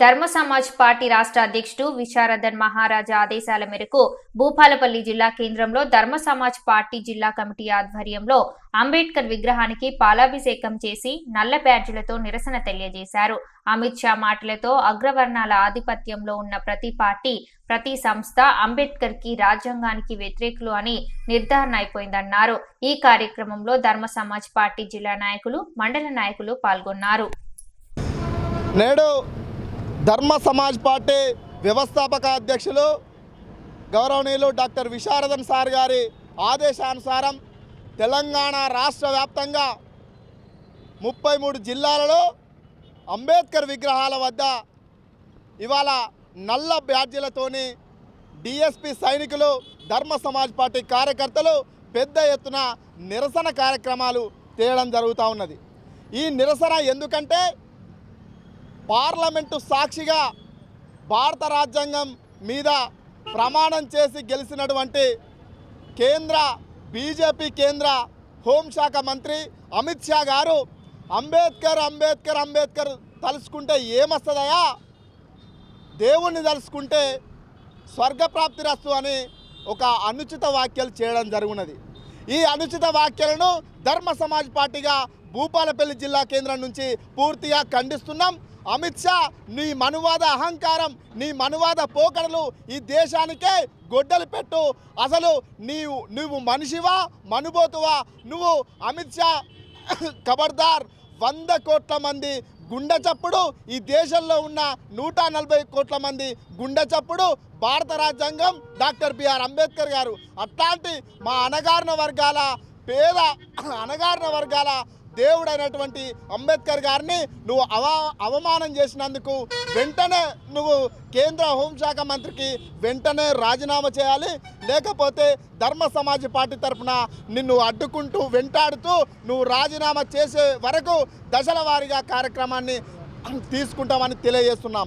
ధర్మ సమాజ్ పార్టీ రాష్ట్ర అధ్యక్షుడు విశారదన్ మహారాజా ఆదేశాల మేరకు భూపాలపల్లి జిల్లా కేంద్రంలో ధర్మ సమాజ్ పార్టీ జిల్లా కమిటీ ఆధ్వర్యంలో అంబేద్కర్ విగ్రహానికి పాలాభిషేకం చేసి నల్ల బ్యాడ్జులతో నిరసన తెలియజేశారు. అమిత్ షా మాటలతో అగ్రవర్ణాల ఆధిపత్యంలో ఉన్న ప్రతి పార్టీ ప్రతి సంస్థ అంబేద్కర్కి రాజ్యాంగానికి వ్యతిరేకులు అని నిర్ధారణ అయిపోయిందన్నారు. ఈ కార్యక్రమంలో ధర్మ సమాజ్ పార్టీ జిల్లా నాయకులు మండల నాయకులు పాల్గొన్నారు. నేడు ధర్మ సమాజ్ పార్టీ వ్యవస్థాపక అధ్యక్షులు గౌరవనీయులు డాక్టర్ విశారదన్ సార్ గారి ఆదేశానుసారం తెలంగాణ రాష్ట్ర వ్యాప్తంగా ముప్పై మూడు జిల్లాలలో అంబేద్కర్ విగ్రహాల వద్ద ఇవాళ నల్ల బ్యాడ్జీలతోని డిఎస్పి సైనికులు ధర్మ సమాజ్ పార్టీ కార్యకర్తలు పెద్ద ఎత్తున నిరసన కార్యక్రమాలు తేయడం జరుగుతూ ఉన్నది. ఈ నిరసన ఎందుకంటే పార్లమెంటు సాక్షిగా భారత రాజ్యాంగం మీద ప్రమాణం చేసి గెలిచినటువంటి కేంద్ర బీజేపీ కేంద్ర హోంశాఖ మంత్రి అమిత్ షా గారు అంబేద్కర్ అంబేద్కర్ అంబేద్కర్ తలుచుకుంటే ఏమొస్తుందయా దేవుణ్ణి తలుచుకుంటే స్వర్గప్రాప్తి రస్తు అని ఒక అనుచిత వ్యాఖ్యలు చేయడం జరుగునది. ఈ అనుచిత వ్యాఖ్యలను ధర్మ సమాజ్ పార్టీగా భూపాలపల్లి జిల్లా కేంద్రం నుంచి పూర్తిగా ఖండిస్తున్నాం. అమిత్ షా నీ మనువాద అహంకారం నీ మనువాద పోకడలు ఈ దేశానికే గొడ్డలు పెట్టు. అసలు నీవు నువ్వు మనిషివా మనుబోతువా? నువ్వు అమిత్ షా ఖబర్దార్. వంద కోట్ల మంది గుండె చప్పుడు ఈ దేశంలో ఉన్న నూట నలభై కోట్ల మంది గుండె చప్పుడు భారత రాజ్యాంగం డాక్టర్ బిఆర్ అంబేద్కర్ గారు. అట్లాంటి మా అణగారిన వర్గాల పేద అణగారిన వర్గాల దేవుడైనటువంటి అంబేద్కర్ గారిని నువ్వు అవా అవమానం చేసినందుకు వెంటనే నువ్వు కేంద్ర హోంశాఖ మంత్రికి వెంటనే రాజీనామా చేయాలి. లేకపోతే ధర్మ సమాజ్ పార్టీ తరఫున నిన్ను అడ్డుకుంటూ వెంటాడుతూ నువ్వు రాజీనామా చేసే వరకు దశల వారీగా కార్యక్రమాన్ని తీసుకుంటామని తెలియజేస్తున్నాం.